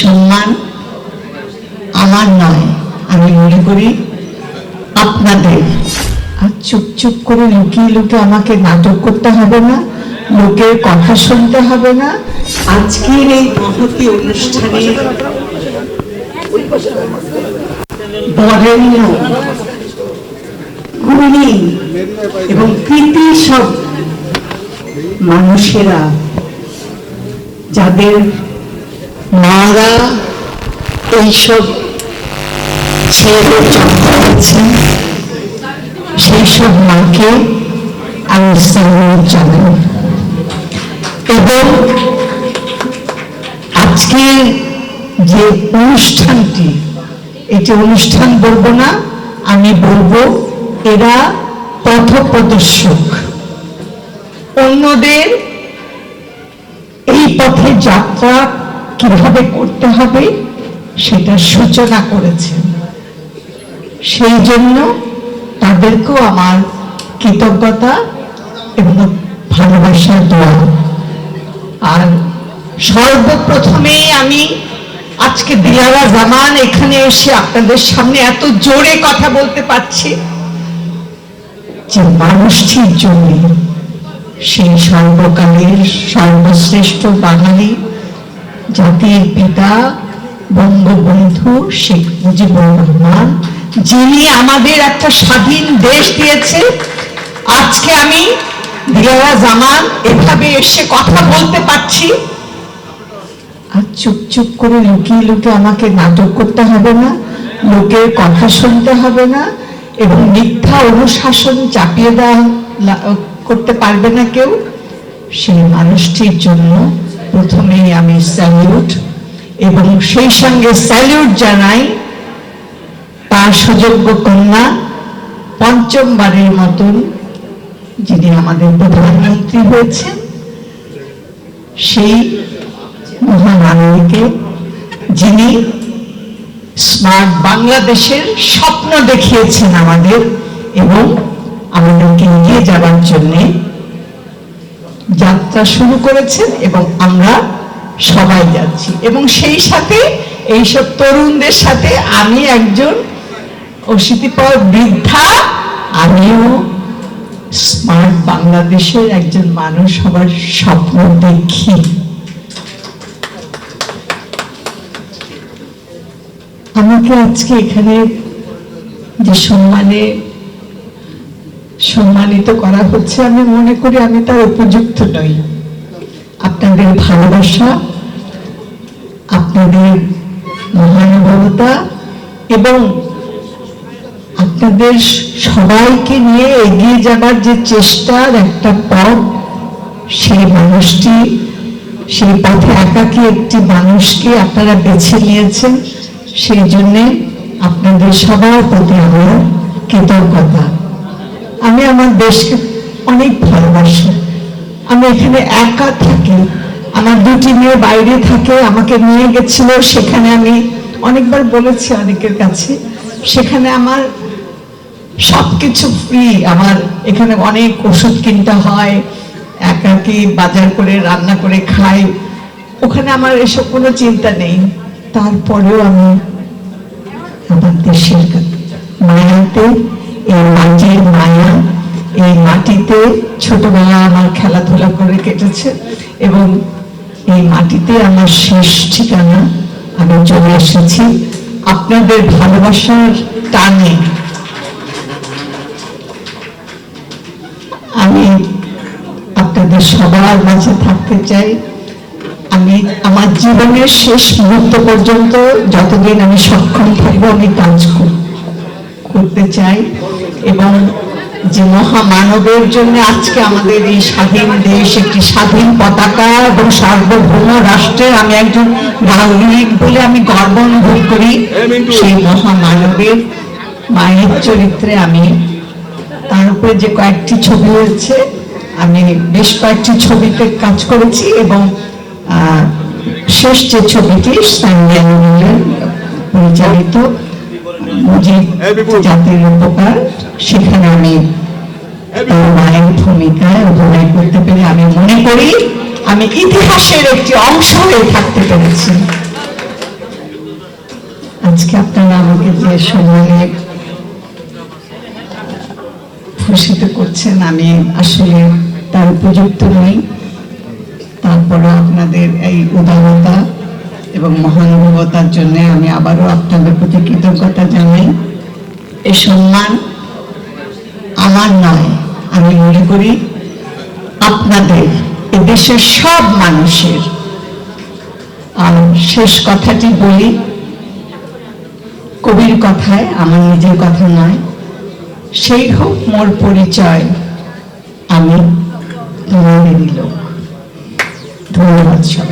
সম্মান আমার নয়। আমি মনে করি আপনাদের। আর চুপ চুপ করে লুকিয়ে লুকিয়ে আমাকে নাটক করতে হবে না, লোকের কথা শুনতে হবে না। আজকের এই মহতি অনুষ্ঠানে বরেণ্য, গুণী এবং কৃতি সব মানুষেরা, যাদের মারা এইসব ছেলে জন্ম সেই সব মাকে আমি জানাই এবং আজকে যে অনুষ্ঠানটি, এটি অনুষ্ঠান বলব না, আমি বলব এরা পথপ্রদর্শক। অন্যদের এই পথে যাত্রা কীভাবে করতে হবে সেটা সূচনা করেছেন সেই জন্য তাদেরকেও আমার কৃতজ্ঞতা এবং ভালোবাসার দোয়া আর সর্বপ্রথমেই আমি আজকে দিয়ারা জামান এখানে এসে আপনাদের সামনে এত জোরে কথা বলতে পারছি যে মানুষটির জন্য সেই সর্বকালের সর্বশ্রেষ্ঠ বাঙালি জাতির পিতা, বঙ্গবন্ধু শেখ মুজিবুর রহমান, যিনি আমাদের একটা স্বাধীন দেশ দিয়েছে। আজকে আমি দিয়ারা জামান এভাবে এসে কথা বলতে পারছি। আর চুপ চুপ করে লুকিয়ে লুকিয়ে আমাকে নাটক করতে হবে না, লোকের কথা শুনতে হবে না, এবং মিথ্যা অনুশাসন চাপিয়ে দেওয়া করতে পারবে না কেউ। সেই মানুষটির জন্য প্রথমেই আমি স্যালিউট এবং সেই সঙ্গে স্যালিউট জানাই তার সুযোগ্য কন্যা পঞ্চমবারের মতন যিনি আমাদের প্রধানমন্ত্রী হয়েছেন, সেই মহামানবীকে যিনি স্মার্ট বাংলাদেশের স্বপ্ন দেখিয়েছেন আমাদের এবং আমাদেরকে নিয়ে যাওয়ার জন্য যাত্রা শুরু করেছেন এবং আমরা সবাই যাচ্ছি। এবং সেই সাথে এইসব তরুণদের সাথে আমি একজন অশীতিপর বৃদ্ধা, আমিও স্মার্ট বাংলাদেশের একজন মানুষ হবার স্বপ্ন দেখি। আমাকে আজকে এখানে যে সম্মানে সম্মানিত করা হচ্ছে, আমি মনে করি আমি তার উপযুক্ত নই। আপনাদের ভালোবাসা, আপনাদের মহানুভবতা এবং আপনাদের সবাইকে নিয়ে এগিয়ে যাবার যে চেষ্টার একটা পথ, সেই মানুষটি, সেই পথে একাকী একটি মানুষকে আপনারা বেছে নিয়েছেন। সেই জন্যে আপনাদের সবার প্রতি আমার কৃতজ্ঞতা। আমি আমার দেশকে অনেক ভালোবাসি। আমি এখানে একা থাকি, আমার দুটি মেয়ে বাইরে থাকে, আমাকে নিয়ে গেছিল, সেখানে আমি অনেকবার বলেছি অনেকের কাছে, সেখানে আমার সবকিছু ফ্রি আমার এখানে অনেক ওষুধ কিনতে হয়, একাকি বাজার করে, রান্না করে খাই। ওখানে আমার এসব কোনো চিন্তা নেই। তারপরেও আমি আমার দেশের মায়াতে, এই মাটির মায়া এই মাটিতে ছোটবেলা আমার খেলাধুলা করে কেটেছে এবং এই মাটিতে আমার শেষ ঠিকানা, আমি চলে এসেছি আপনাদের ভালোবাসার টানে। আমি আপনাদের সবার মাঝে থাকতে চাই। আমি আমার জীবনের শেষ মুহূর্ত পর্যন্ত যতদিন আমি সক্ষম থাকব, আমি কাজ কর- করতে চাই এবং যে মহামানবের জন্য আজকে আমাদের এই স্বাধীন দেশ একটি স্বাধীন পতাকা এবং সার্বভৌম রাষ্ট্রের আমি একজন নাগরিক বলে আমি গর্ব অনুভব করি। সেই মহামানবের মায়ের চরিত্রে আমি, তার উপরে যে কয়েকটি ছবি হয়েছে আমি বেশ কয়েকটি ছবিতে কাজ করেছি এবং শেষ যে ছবিটি সানিয়া পরিচালিত মুজিব জাতির উপকার সেখানে আমি তার মায়ের ভূমিকায় অভিনয় করতে পেরে আমি মনে করি আমি ইতিহাসের একটি অংশ হয়ে থাকতে পেরেছি। আজকে আপনারা আমাকে যে সম্মানে ভূষিত করছেন আমি আসলে তার উপযুক্ত নই। তারপরে আপনাদের এই উদারতা এবং মহানুভবতার জন্য আমি আবারও আপনাদের প্রতি কৃতজ্ঞতা জানাই। এই সম্মান আমার নয়, আমি মনে করি আপনাদের দেশের সব মানুষের। আর শেষ কথাটি বলি, কবির কথায় আমার নিজের কথা নয়, সেই হোক মোর পরিচয়, আমি তোমাদেরই লোক। ধন্যবাদ সবাই